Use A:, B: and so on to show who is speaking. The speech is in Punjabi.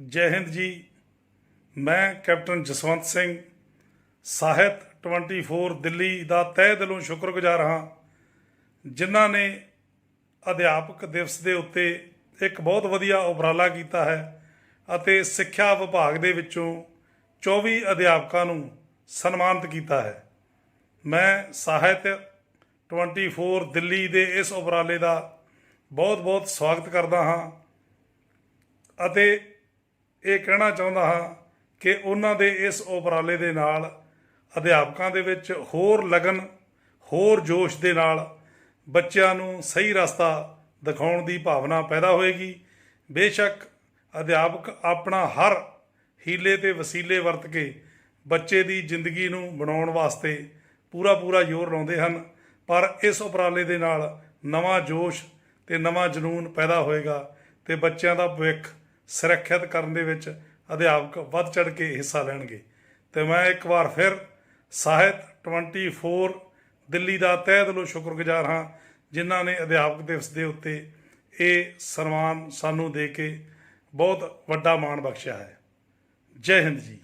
A: ਜੈ ਹਿੰਦ ਜੀ। ਮੈਂ ਕੈਪਟਨ ਜਸਵੰਤ ਸਿੰਘ ਸਾਹਿਤ 24 ਦਿੱਲੀ ਦਾ ਤਹਿ ਦਿਲੋਂ ਸ਼ੁਕਰਗੁਜ਼ਾਰ ਹਾਂ, ਜਿਨ੍ਹਾਂ ਨੇ ਅਧਿਆਪਕ ਦਿਵਸ ਦੇ ਉੱਤੇ ਇੱਕ ਬਹੁਤ ਵਧੀਆ ਉਪਰਾਲਾ ਕੀਤਾ ਹੈ ਅਤੇ ਸਿੱਖਿਆ ਵਿਭਾਗ ਦੇ ਵਿੱਚੋਂ 24 ਅਧਿਆਪਕਾਂ ਨੂੰ ਸਨਮਾਨਿਤ ਕੀਤਾ ਹੈ। ਮੈਂ ਸਾਹਿਤ 24 ਦਿੱਲੀ ਦੇ ਇਸ ਉਪਰਾਲੇ ਦਾ ਬਹੁਤ-ਬਹੁਤ ਸਵਾਗਤ ਕਰਦਾ ਹਾਂ ਅਤੇ ਇਹ ਕਹਿਣਾ ਚਾਹੁੰਦਾ ਹਾਂ ਕਿ ਉਹਨਾਂ ਦੇ ਇਸ ਉਪਰਾਲੇ ਦੇ ਨਾਲ ਅਧਿਆਪਕਾਂ ਦੇ ਵਿੱਚ ਹੋਰ ਲਗਨ, ਹੋਰ ਜੋਸ਼ ਦੇ ਨਾਲ ਬੱਚਿਆਂ ਨੂੰ ਸਹੀ ਰਸਤਾ ਦਿਖਾਉਣ ਦੀ ਭਾਵਨਾ ਪੈਦਾ ਹੋਏਗੀ। ਬੇਸ਼ੱਕ ਅਧਿਆਪਕ ਆਪਣਾ ਹਰ ਹੀਲੇ ਤੇ ਵਸੀਲੇ ਵਰਤ ਕੇ ਬੱਚੇ ਦੀ ਜ਼ਿੰਦਗੀ ਨੂੰ ਬਣਾਉਣ ਵਾਸਤੇ ਪੂਰਾ ਪੂਰਾ ਜ਼ੋਰ ਲਾਉਂਦੇ ਹਨ, ਪਰ ਇਸ ਉਪਰਾਲੇ ਦੇ ਨਾਲ ਨਵਾਂ ਜੋਸ਼ ਤੇ ਨਵਾਂ ਜਨੂਨ ਪੈਦਾ ਹੋਏਗਾ ਤੇ ਬੱਚਿਆਂ ਦਾ ਭਵਿੱਖ ਸੁਰੱਖਿਅਤ ਕਰਨ ਦੇ ਵਿੱਚ ਅਧਿਆਪਕ ਵੱਧ ਚੜ ਕੇ ਹਿੱਸਾ ਲੈਣਗੇ। ਤੇ ਮੈਂ ਇੱਕ ਵਾਰ ਫਿਰ ਸਾਹਿਤ 24 ਦਿੱਲੀ ਦਾ ਤਹਿ ਦਿਲੋਂ ਸ਼ੁਕਰਗੁਜ਼ਾਰ ਹਾਂ, ਜਿਨ੍ਹਾਂ ਨੇ ਅਧਿਆਪਕ ਦਿਵਸ ਦੇ ਉੱਤੇ ਇਹ ਸਨਮਾਨ ਸਾਨੂੰ ਦੇ ਕੇ ਬਹੁਤ ਵੱਡਾ ਮਾਣ ਬਖਸ਼ਿਆ ਹੈ। ਜੈ ਹਿੰਦ ਜੀ।